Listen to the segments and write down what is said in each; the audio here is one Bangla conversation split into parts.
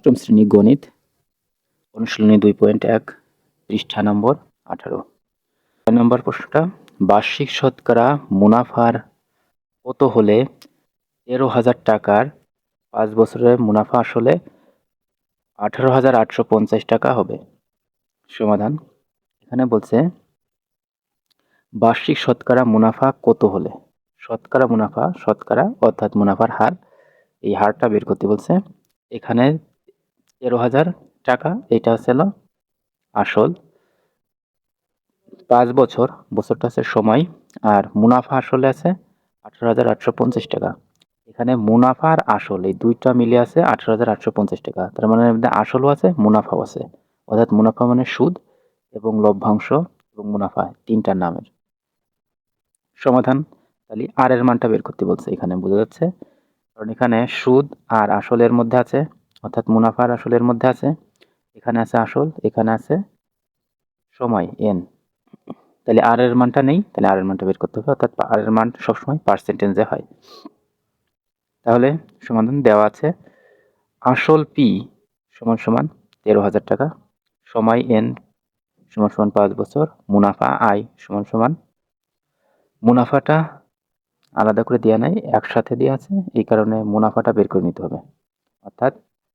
অষ্টম শ্রেণি গণিত, অনুশীলনী দুই পয়েন্ট এক, পৃষ্ঠা নম্বর আঠারো। ছয় নম্বর প্রশ্নটা, বার্ষিক শতকরা মুনাফার কত হলে তেরো হাজার টাকার পাঁচ বছরের মুনাফা আসলে আঠারো হাজার আটশো পঞ্চাশ টাকা হবে? সমাধান, এখানে বলছে, বার্ষিক শতকরা মুনাফা কত হলে? শতকরা মুনাফা, শতকরা অর্থাৎ মুনাফার হার, এই হারটা বের করতে বলছে, এখানে তেরো হাজার টাকা এটা ছিল আসল। পাঁচ বছর, বছরটা আছে সময়, আর মুনাফা আসলে আছে আঠারো হাজার আটশো পঞ্চাশ টাকা। এখানে মুনাফা আর আসল, এই দুইটা মিলে আছে আঠারো হাজার আটশো পঞ্চাশ টাকা। তার মানে আসলও আছে, মুনাফাও আছে। অর্থাৎ মুনাফা মানে সুদ এবং লভ্যাংশ এবং মুনাফা, তিনটার নামের। সমাধান, তাহলে আর এর মানটা বের করতে বলছে, এখানে বোঝা যাচ্ছে। কারণ এখানে সুদ আর আসলের মধ্যে আছে অর্থাৎ মুনাফার আসলের মধ্যে আছে, এখানে আছে আসল, এখানে আছে সময় এন তাহলে আর এর মানটা নেই, তাহলে আর এর মানটা বের করতে হবে, অর্থাৎ আর এর মান সবসময় পার্সেন্টেজে হয়। তাহলে সমাধান দেওয়া আছে, আসল পি সমান সমান তেরো হাজার টাকা, সময় এন সমান সমান পাঁচ বছর, মুনাফা আই সমান সমান, মুনাফাটা আলাদা করে দেওয়া নাই, একসাথে দেওয়া আছে, এই কারণে মুনাফাটা বের করে নিতে হবে। অর্থাৎ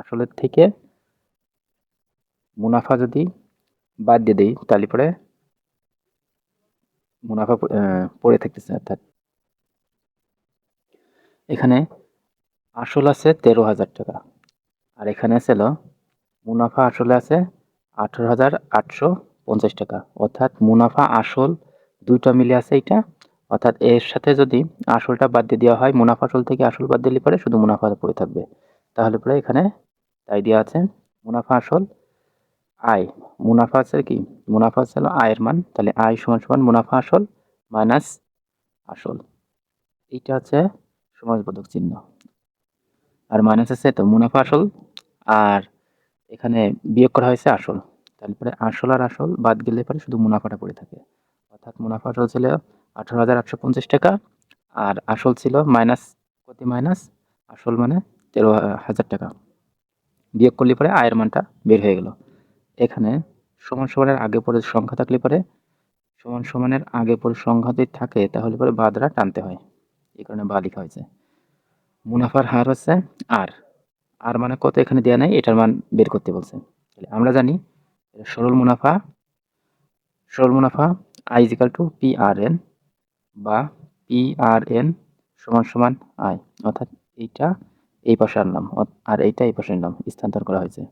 আসলের থেকে মুনাফা যদি বাদ দিয়ে দিই, তাহলে পরে মুনাফা পড়ে থাকতেছে, অর্থাৎ এখানে আসল আছে তেরো হাজার টাকা, আর এখানে ছিল মুনাফা আসলে আছে আঠারো হাজার আটশো পঞ্চাশ টাকা, অর্থাৎ মুনাফা আসল দুইটা মিলে আছে এটা অর্থাৎ এর সাথে যদি আসলটা বাদ দিয়ে দেওয়া হয়, মুনাফা আসল থেকে আসল বাদ দিলে পরে শুধু মুনাফা পড়ে থাকবে, তাহলে পরে এখানে তাই দেওয়া আছে? মুনাফা আসল আয়। মুনাফা আছে কি? মুনাফা ছিল আয়ের মান। তাহলে আয় সমান সমান মুনাফা আসল মাইনাস আসল। এইটা হচ্ছে সমাজবোধক চিহ্ন। আর মাইনাস আছে তো মুনাফা আসল। আর এখানে বিয়োগ করা হয়েছে আসল। তারপরে আসল আর আসল বাদ গেলে পরে শুধু মুনাফাটা পড়ে থাকে। অর্থাৎ মুনাফা আসল ছিল আঠারো হাজার আটশো পঞ্চাশ টাকা আর আসল ছিল মাইনাস, প্রতি মাইনাস আসল মানে তেরো হাজার টাকা। বিয়োগ করলে পরে আয়ের মানটা বের হয়ে গেল। এখানে সমান সমানের আগে পরে সংখ্যা থাকলে পরে সমান সমানের আগে পরে সংখ্যা যদি থাকে, তাহলে পরে বাদরা টানতে হয়। এই কারণে বা লেখা হয়েছে। মুনাফার হার হচ্ছে আর। আর মানে কত এখানে দেওয়া নাই, এটার মান বের করতে বলছে। আমরা জানি সরল মুনাফা সরল মুনাফা I equal to P R N বা পি আর এন সমান সমান আই অর্থাৎ এইটা এই পাশে আনলাম আর এইটা এই পাশে আনলাম স্থানান্তর করা হয়েছে।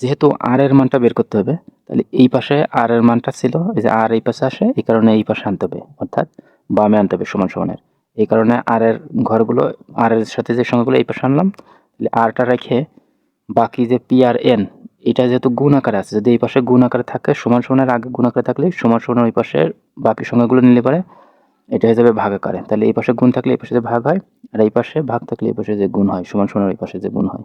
যেহেতু আর এর মানটা বের করতে হবে, তাহলে এই পাশে আর এর মানটা ছিল, এই যে আর এই পাশে আসে, এই কারণে এই পাশে আনতে হবে, অর্থাৎ বামে আনতে হবে সমান সমানের। এই কারণে আর এর ঘরগুলো আর এর সাথে যে সংখ্যাগুলো এই পাশে আনলাম, তাহলে আরটা রেখে বাকি যে পি আর এন এটা যেহেতু গুণ আকারে আছে, যদি এই পাশে গুণ আকারে থাকে, সমান সমানের আগে গুণ আকারে থাকলে সমান সমানের ওই পাশে বাকি সংখ্যাগুলো নিলে পরে এটা যাবে ভাগ আকারে। তাহলে এই পাশে গুণ থাকলে এই পাশে যে ভাগ হয়, আর এই পাশে ভাগ থাকলে এই পাশে যে গুণ হয়, সমান সমান এই পাশে যে গুণ হয়।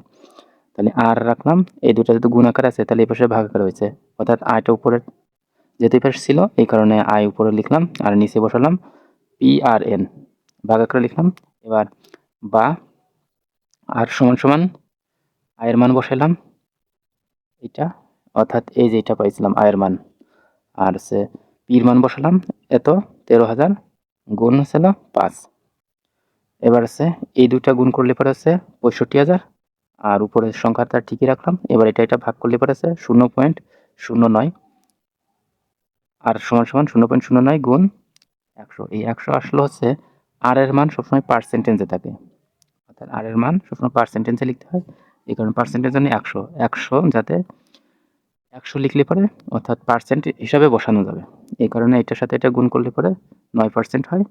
তাহলে আর রাখলাম, এই দুটা যেহেতু গুণ আকার আছে, তাহলে এই পাশে ভাগ আকার হয়েছে। অর্থাৎ আয়টা উপরে যেহেতু এই পাশে ছিল, এই কারণে আয় উপরে লিখলাম, আর নিচে বসালাম পি আর এন ভাগ আকারে লিখলাম, এবার বা আর সমান সমান আয়ের মান বসালাম এটা অর্থাৎ এই যে এটা পাইছিলাম আয়ের মান। আর সে পির মান বসালাম, এত তেরো হাজার গুণ ছিল পাঁচ। এবার আছে, এই দুটা গুণ করলে পরে আছে পঁয়ষট্টি হাজার। আর উপরের সংখ্যাটা ঠিকই রাখলাম। এবার এটা এটা ভাগ করলে পরে আছে শূন্য পয়েন্ট শূন্য নয়। আর সমান সমান শূন্য পয়েন্ট শূন্য নয় গুণ একশো। এই একশো আসলে হচ্ছে আর এর মান সবসময় পার্সেন্টেজে থাকে। অর্থাৎ আর এর মান সবসময় পার্সেন্টেজে লিখতে হয়। এই কারণে পার্সেন্টেজ মানে একশো। একশো যাতে একশো লিখলে পরে অর্থাৎ পার্সেন্ট হিসাবে বসানো যাবে। এই কারণে এটার সাথে এটা গুণ করলে পরে নয় পার্সেন্ট হয়।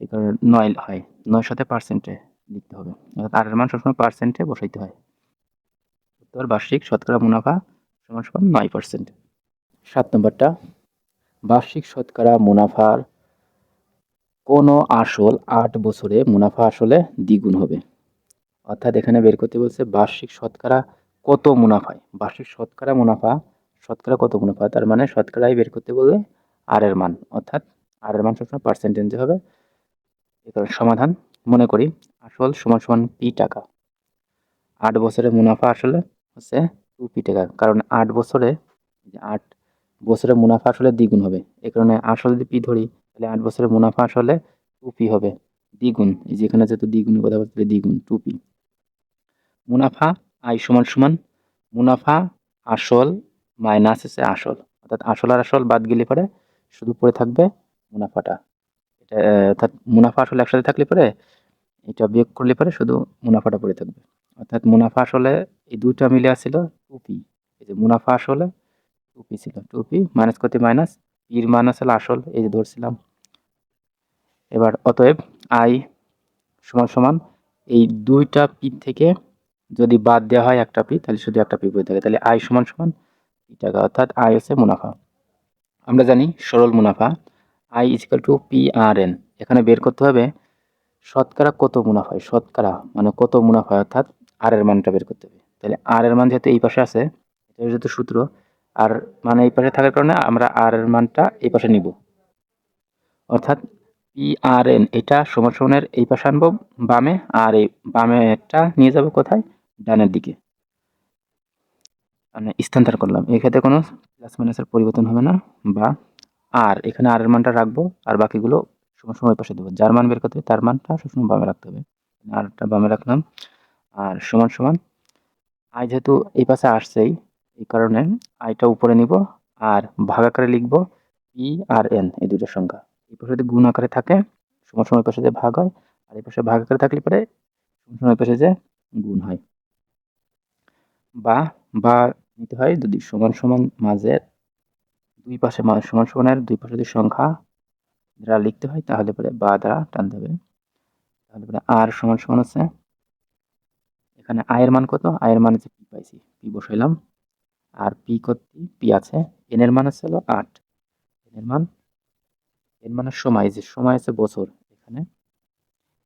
এই কারণে নয় হয়। নয় সাথে পার্সেন্টে লিখতে হবে। অর্থাৎ আর মান সবসময় পার্সেন্টে বসাইতে হয়। উত্তর বার্ষিক শতকরা মুনাফা সমান সমান নয় পার্সেন্ট সাত নম্বরটা, বার্ষিক শতকরা মুনাফার কোনো আসল আট বছরে মুনাফা আসলে দ্বিগুণ হবে। অর্থাৎ এখানে বের করতে বলছে বার্ষিক শতকরা কত মুনাফায়? বার্ষিক শতকরা মুনাফা, শতকরা কত মুনাফা? তার মানে শতকরাই বের করতে বলবে আর এর মান। অর্থাৎ আর এর মান সবসময় পার্সেন্টেজে হবে। এ সমাধান মনে করি। আসল সমান সমান পি টাকা। আট বছরে মুনাফা আসলে হচ্ছে টু পি টাকা। কারণ আট বছরে আট বছরে মুনাফা আসলে দ্বিগুণ হবে। এই কারণে আসলে যদি পি ধরি, তাহলে আট বছরে মুনাফা আসলে টু পি হবে। দ্বিগুণ। যেখানে যেহেতু দ্বিগুণের কথা বলতে দ্বিগুণ টু পি মুনাফা আই সমান সমান মুনাফা আসল মাইনাস হচ্ছে আসল। অর্থাৎ আসল আর আসল বাদ গেলে পরে শুধু পড়ে থাকবে মুনাফাটা। এটা, অর্থাৎ মুনাফা আসলে একসাথে থাকলে পরে এটা বিয়োগ করলে পরে শুধু মুনাফাটা পড়ে থাকবে। অর্থাৎ মুনাফা আসলে এই দুইটা মিলে আসছিল টু পি এই যে মুনাফা আসলে টু পি ছিল। টু পি মাইনাস করতে মাইনাস পির মান আসলে আসল, এই যে ধরছিলাম। এবার অতএব আই সমান সমান এই দুইটা পি থেকে যদি বাদ দেওয়া হয় একটা পি, তাহলে শুধু একটা পি পড়ে থাকে। তাহলে আই সমান সমান পি টাকা, অর্থাৎ আই হচ্ছে মুনাফা। আমরা জানি সরল মুনাফা I equal to P R N এখানে বের করতে হবে শতকরা কত মুনাফা হয় শতকরা মানে কত মুনাফা হয় অর্থাৎ আর এর মানটা বের করতে হবে। তাহলে আর এর মান যেহেতু এই পাশে আছে, এটা যেহেতু সূত্র আর মানে এই পাশে থাকার কারণে আমরা আর এর মানটা এই পাশে নিব। অর্থাৎ পি আর এন এটা সমান সমানের এই পাশে আনব, বামে, আর এই বামেটা নিয়ে যাব কোথায়? ডানের দিকে। মানে স্থানান্তর করলাম। এক্ষেত্রে কোনো প্লাস মাইনাসের পরিবর্তন হবে না বা আর এখানে আর এর মানটা রাখব, আর বাকিগুলো সমান সময় পাশে দেবো। যার মান বের করতে হবে, তার মানটা সবসময় বামে রাখতে হবে। আরটা বামে রাখলাম, আর সমান সমান আয় যেহেতু এই পাশে আসছেই, এই কারণে আয়টা উপরে নিব, আর ভাগ আকারে লিখব পি আর এন এই দুটো সংখ্যা। এই পাশে যদি গুণ আকারে থাকে, সমান সময় পাশে যে ভাগ হয়, আর এই পাশে ভাগ আকারে থাকলে পরে সমান সময় পাশে যে গুণ হয়। বা বা নিতে হয় যদি সমান সমান মাঝের দুই পাশে সমান সমানের দুই পাশে যদি সংখ্যা দ্বারা লিখতে হয় তাহলে পরে বা দ্বারা টানতে হবে। তাহলে পরে আর সমান সমান আছে। এখানে আয়ের মান কত? আয়ের মান হচ্ছে পি পাইছি পি বসাইলাম। আর পি কত? পি আছে। এন এর মান হচ্ছে হলো আট। এন এর মান এন মানে সময়, যে সময় আছে বছর, এখানে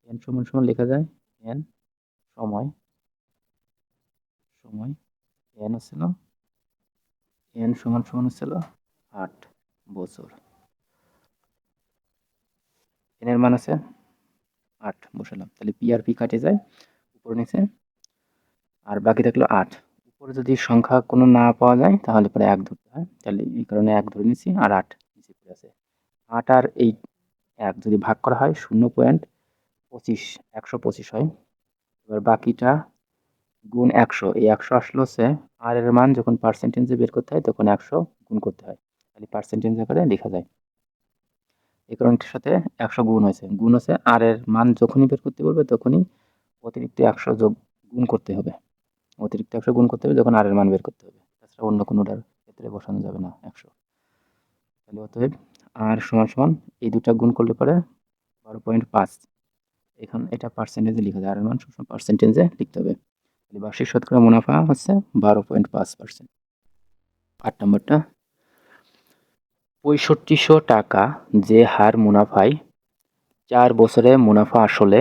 এন সমান সমান লেখা যায় এন সময় সময় এন হচ্ছিল এন সমান সমান হচ্ছিল আট বছর। এন এর মান আছে আট বসালাম। তাহলে পি আর পি কাটে যায়, উপরে নিচে, আর বাকি থাকল আট। উপরে যদি সংখ্যা কোনো না পাওয়া যায়, তাহলে পরে এক ধরতে হয়। তাহলে এই কারণে এক ধরে নিচ্ছি আর আট নিচে পড়ে আছে। আট আর এই এক যদি ভাগ করা হয়, শূন্য পয়েন্ট পঁচিশ, একশো পঁচিশ হয়। এবার বাকিটা গুণ একশো। এই একশো আসলো হচ্ছে আর এর মান যখন পার্সেন্টেজে বের করতে হয়, তখন একশো গুণ করতে হয়। তাহলে পার্সেন্টেজ আকারে লেখা যায়। এই কারণটার সাথে একশো গুণ হয়েছে। গুণ হচ্ছে আর এর মান যখনই বের করতে বলবে, তখনই অতিরিক্ত একশো যোগ গুণ করতে হবে। অতিরিক্ত একশো গুণ করতে হবে, যখন আর এর মান বের করতে হবে। তাছাড়া অন্য কোনোটার ক্ষেত্রে বসানো যাবে না একশো। তাহলে অতএব আর সমান সমান এই দুটা গুণ করলে পরে বারো পয়েন্ট পাঁচ। এখন এটা পার্সেন্টেজে লিখা যায়। আর মান সবসময় পার্সেন্টেজে লিখতে হবে। বার্ষিক শতকরা মুনাফা হচ্ছে বারো পয়েন্ট পাঁচ পার্সেন্ট। আট নম্বরটা, পঁয়ষট্টিশো টাকা যে হার মুনাফায় চার বছরে মুনাফা আসলে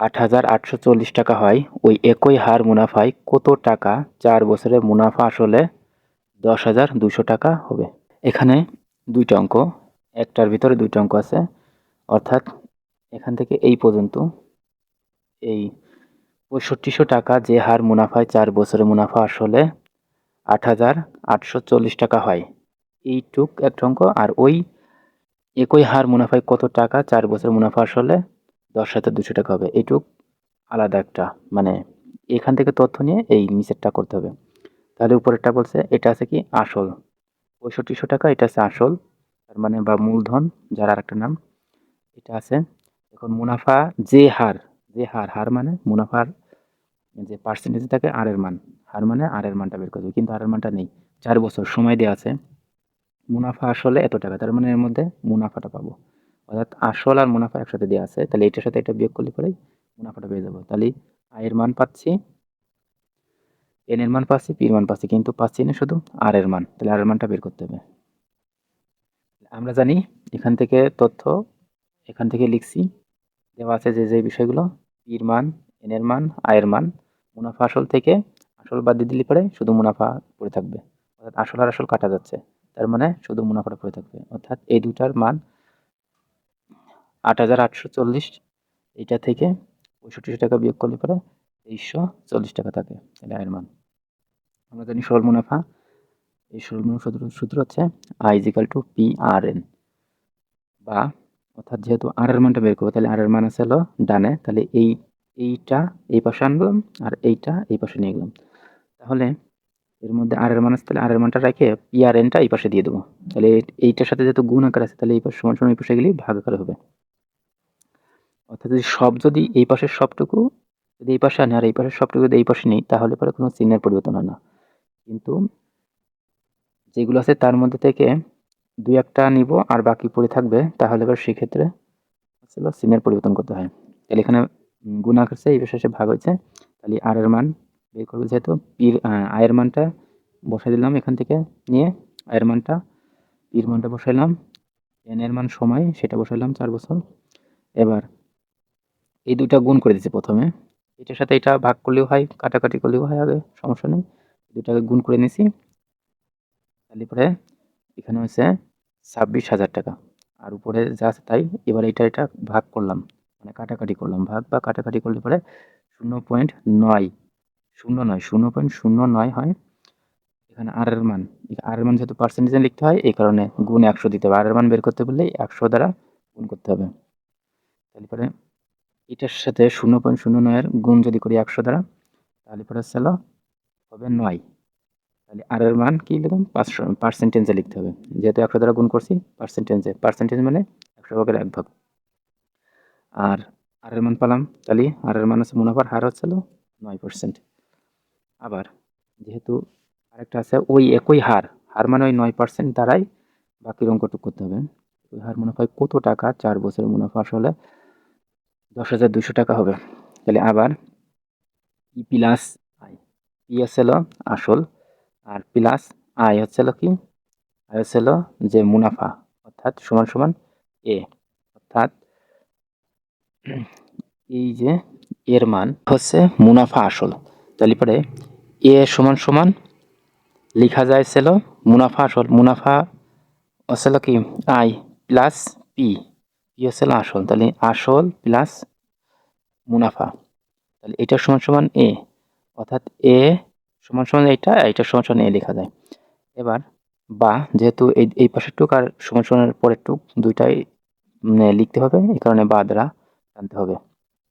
আট হাজার আটশো চল্লিশ টাকা হয়, ওই একই হার মুনাফায় কত টাকা চার বছরে মুনাফা আসলে দশ হাজার দুশো টাকা হবে। এখানে দুইটা অঙ্ক, একটার ভিতরে দুইটা অঙ্ক আছে, অর্থাৎ এখান থেকে এই পর্যন্ত এই পঁয়ষট্টিশো টাকা যে হার মুনাফায় চার বছরে মুনাফা আসলে আট হাজার আটশো চল্লিশ টাকা হয়। এইটুক একটা অঙ্ক, আর ওই একই হার মুনাফায় কত টাকা চার বছর মুনাফা আসলে দশ হাজার দুশো টাকা হবে। এইটুক আলাদা একটা মানে এখান থেকে তথ্য নিয়ে এই নিচেরটা করতে হবে। তাহলে উপরেরটা বলছে, এটা আছে কি? আসল। পঁয়ষট্টিশো টাকা, এটা আছে আসল, তার মানে বা মূলধন, যার আর একটা নাম, এটা আছে। এখন মুনাফা যে হার যে হার হার মানে মুনাফার যে পার্সেন্টেজ থাকে আর এর মান, হার মানে আর এর মানটা বের করবে কিন্তু আর এর মানটা নেই। চার বছর সময় দেওয়া আছে। মুনাফা আসলে এত টাকা, তার মানে এর মধ্যে মুনাফাটা পাবো। অর্থাৎ আসল আর মুনাফা একসাথে দেওয়া আছে। তাহলে এটার সাথে এটা বিয়োগ করলে পরেই মুনাফাটা পেয়ে যাব। তাহলে আয়ের মান পাচ্ছি এন এর মান পাচ্ছি পির মান পাচ্ছি। কিন্তু পাচ্ছি না শুধু আর এর মান। তাহলে আর এর মানটা বের করতে হবে। আমরা জানি এখান থেকে তথ্য এখান থেকে লিখছি। দেওয়া আছে যে যে বিষয়গুলো। পির মান এনের মান, আয়ের মান, মুনাফা আসল থেকে আসল বাদ দিয়ে দিলে পরে শুধু মুনাফা পড়ে থাকবে। অর্থাৎ আসল আর আসল কাটা যাচ্ছে। তার মানে শুধু মুনাফাটা পড়ে থাকবে। অর্থাৎ এই দুটার মান আট হাজার আটশো চল্লিশ এটা থেকে পঁয়ষট্টিশো টাকা বিয়োগ করলে পরে তেইশশো চল্লিশ টাকা থাকে তাহলে আয়ের মান। আমরা জানি সরল মুনাফা। এই সরল মুনাফা সূত্র হচ্ছে I equal to P R N বা অর্থাৎ যেহেতু আর এর মানটা বের করব, তাহলে আর এর মান আছে হলো ডানে। তাহলে এই, এইটা এই পাশে আনলাম আর এইটা এই পাশে নিয়ে গেলাম। তাহলে এর মধ্যে আর এর মান আছে, তাহলে আর এর মানটা রেখে পি আর এনটা এই পাশে দিয়ে দেবো। তাহলে এই- এইটার সাথে যেহেতু গুণ আকার আছে, তাহলে এই পাশে সমান সমান এই পাশে গেলেই ভাগ আকার হবে। অর্থাৎ যদি সব যদি এই পাশের সবটুকু, যদি এই পাশে আনে আর এই পাশের সবটুকু যদি এই পাশে নেই, তাহলে পরে কোনো চিহ্নের পরিবর্তন হয় না। কিন্তু যেগুলো আছে তার মধ্যে থেকে দুই একটা নিব আর বাকি পড়ে থাকবে, তাহলে এবার সেক্ষেত্রে হলো চিহ্নের পরিবর্তন করতে হয়। তাহলে এখানে গুণ আকারছে, এই এসে ভাগ হয়েছে। তাহলে আর এর মান বের করবে যেহেতু পির আয়ের মানটা বসাই দিলাম এখান থেকে নিয়ে আয়ের মানটা পির মানটা বসাইলাম এন এর মান সময়, সেটা বসাইলাম চার বছর। এবার এই দুইটা গুণ করে দিচ্ছি প্রথমে। এটার সাথে এটা ভাগ করলেও হয়, কাটাকাটি করলেও হয়, আগে সমস্যা নেই। দুটাকে গুণ করে নিছি। তাহলে পরে এখানে হচ্ছে ছাব্বিশ হাজার টাকা। আর উপরে যা আছে তাই এবার এটা এটা ভাগ করলাম। মানে কাটাকাটি করলাম। ভাগ বা কাটাকাটি করলে পরে শূন্য পয়েন্ট নয়। শূন্য নয়, শূন্য পয়েন্ট শূন্য নয় হয় এখানে আর এর মান। আর এর মান যেহেতু পার্সেন্টেজে লিখতে হয়, এই কারণে গুণ একশো দিতে হবে। আর এর মান বের করতে বললে একশো দ্বারা গুণ করতে হবে। তাহলে পরে এটার সাথে শূন্য পয়েন্ট শূন্য নয়ের গুণ যদি করি একশো দ্বারা, তাহলে পরে হচ্ছে হবে নয়। তাহলে আর এর মান কি লিখলাম? পাঁচশো পার্সেন্টেজে লিখতে হবে। যেহেতু একশো দ্বারা গুণ করছি পার্সেন্টেজে পার্সেন্টেজ মানে একশো ভাগের এক ভাগ। আর আর এর মান পেলাম, তাহলে আর এর মান হচ্ছে মুনাফার হার হচ্ছে হলো নয় পার্সেন্ট আবার যেহেতু আরেকটা আছে, ওই একই হার হার মানে ওই নয় পার্সেন্ট দ্বারাই বাকির অঙ্কটুক করতে হবে। ওই হার মুনাফায় কত টাকা? চার বছরের মুনাফা আসলে দশ হাজার দুশো টাকা হবে। তাহলে আবার ই প্লাস আই পি হলো আসল আর প্লাস আই হচ্ছে হলো কি? আই হচ্ছে হলো যে মুনাফা, অর্থাৎ সমান সমান এ। অর্থাৎ এই যে এর মান হচ্ছে মুনাফা আসল। তাহলে পরে এ সমান সমান লেখা যায় ছিল মুনাফা আসল, মুনাফা হলো কি? আই প্লাস পি পি হলো আসল। তাহলে আসল প্লাস মুনাফা। তাহলে এটা সমান সমান এ। অর্থাৎ এ সমান সমান এটা এটা সমান সমান এ লেখা যায়। এবার বা যেহেতু এই এই পাশের টুক আর সমান সমানের পরের টুক দুইটাই উম, লিখতে হবে এই কারণে বা দ্বারা টানতে হবে।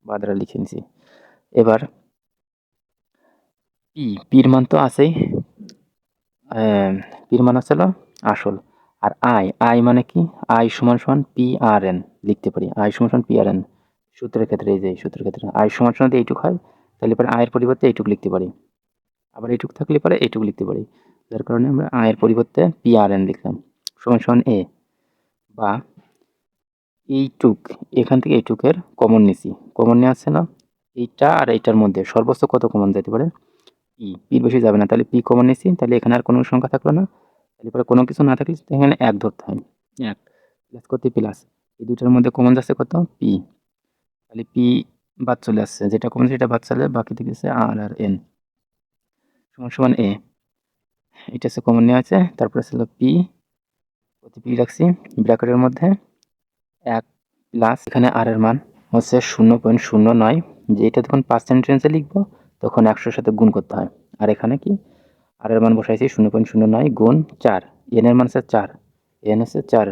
বা দ্বারা লিখে নিছি। এবার পি পির মান তো আছেই। পির মান আছে আসল। আর আই আই মানে কি? আই সমান সমান পি আর এন লিখতে পারি। আই সমান সমান পি আর এন। সূত্রের ক্ষেত্রে এই যে সূত্রের ক্ষেত্রে। আই সমান সমান এইটুক হয় তাহলে পরে আয়ের পরিবর্তে এইটুক লিখতে পারি। আবার এইটুক থাকলে পরে এইটুক লিখতে পারি। যার কারণে আমরা আয়ের পরিবর্তে পি আর এন লিখলাম। সমান সমান এ বা এইটুক, এখান থেকে এইটুকের কমন নিছি। কমন নিয়ে আসছে না? এইটা আর এইটার মধ্যে সর্বোচ্চ কত কমন যেতে পারে? পি। পির বেশি যাবে না। তাহলে পি কমন নিছি। তাহলে এখানে আর কোনো সংখ্যা থাকল না। তাহলে পরে কোনো কিছু না থাকলে এখানে এক ধরতে হয়। এক। প্লাস করতে প্লাস এই দুটার মধ্যে কমন যাচ্ছে কত? পি। তাহলে পি বাদ চলে আসছে। যেটা কমন সেটা বাদ চলে, বাকি থেকে আর আর এন। সমান সমান এ এটা হচ্ছে কমন নেওয়া আছে, তারপরে ছিল পি প্রতি পি রাখছি। ব্র্যাকেটের মধ্যে এক প্লাস এখানে আর এর মান হচ্ছে শূন্য পয়েন্ট শূন্য নয়। যে এটা যখন পার্সেন্টেজে লিখব, তখন একশোর সাথে গুণ করতে হয়। আর এখানে কি? আর এর মান বসাইছি শূন্য পয়েন্ট শূন্য নয় গুণ চার। এন এর মান হচ্ছে চার। এন হচ্ছে চার।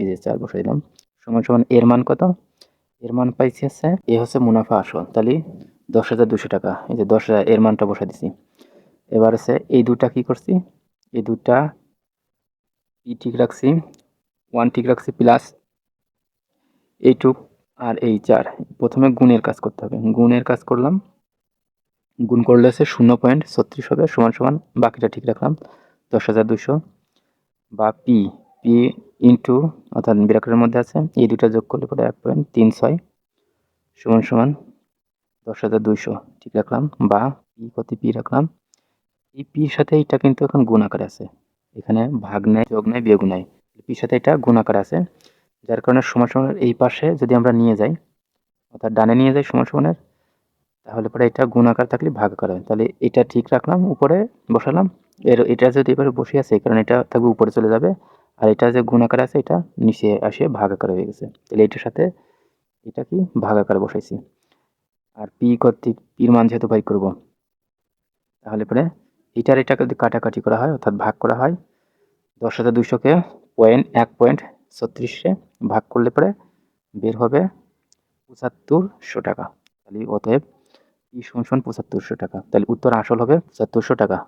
এই যে চার বসাই দিলাম। সমান সমান এর মান কত? এর মান পাইছি হচ্ছে এ হচ্ছে মুনাফা আসল। তাহলে দশ হাজার দুশো টাকা। এই যে দশ হাজার, এর মানটা বসাই দিছি। এবার হচ্ছে এই দুটা কি করছি? এই দুটা ই ঠিক রাখছি ওয়ান ঠিক রাখছি প্লাস এইটুক আর এই চার। প্রথমে গুণের কাজ করতে হবে। গুণের কাজ করলাম। গুণ করলে হচ্ছে শূন্য পয়েন্ট ছত্রিশ হবে, সমান সমান বাকিটা ঠিক রাখলাম, দশ হাজার দুশো বা পি পি ইন্টু অর্থাৎ ব্র্যাকেটের মধ্যে আছে, এই দুটা যোগ করলে পরে এক পয়েন্ট তিন ছয়, সমান সমান দশ হাজার দুইশো ঠিক রাখলাম। বা পি কত পি রাখলাম? এই পির সাথে এটা কিন্তু এখন গুণ আকারে আছে। এখানে ভাগ নেয়, যোগ নেয়, বিয়োগ নেয়। পির সাথে এটা গুণ আকারে আছে, যার কারণে সমান সমানের এই পাশে যদি আমরা নিয়ে যাই, অর্থাৎ ডানে নিয়ে যাই সমান সমানের, তাহলে পরে এটা গুণ আকার থাকলে ভাগ হয়। তাহলে এটা ঠিক রাখলাম, উপরে বসালাম। এর, এটা যদি এবারে বসে আছে কারণ এটা থাকবে উপরে চলে যাবে। আর এটা যে গুণ আকার আছে, এটা নিচে আসে ভাগ আকার হয়ে গেছে। তাহলে এটার সাথে এটা কি? ভাগ আকারে বসাইছি। আর পি কর্তৃক পির মান যেহেতু বাই করব, তাহলে পরে এটার এটাকে যদি কাটাকাটি করা হয়, অর্থাৎ ভাগ করা হয়, দশ হাজার দুশোকে পয়েন্ট, এক পয়েন্ট ছত্রিশে ভাগ করলে পরে বের হবে পঁচাত্তরশো টাকা। তাহলে অতএব ই শুন সমান পঁচাত্তরশো টাকা। তাহলে উত্তর আসল হবে পঁচাত্তরশো টাকা।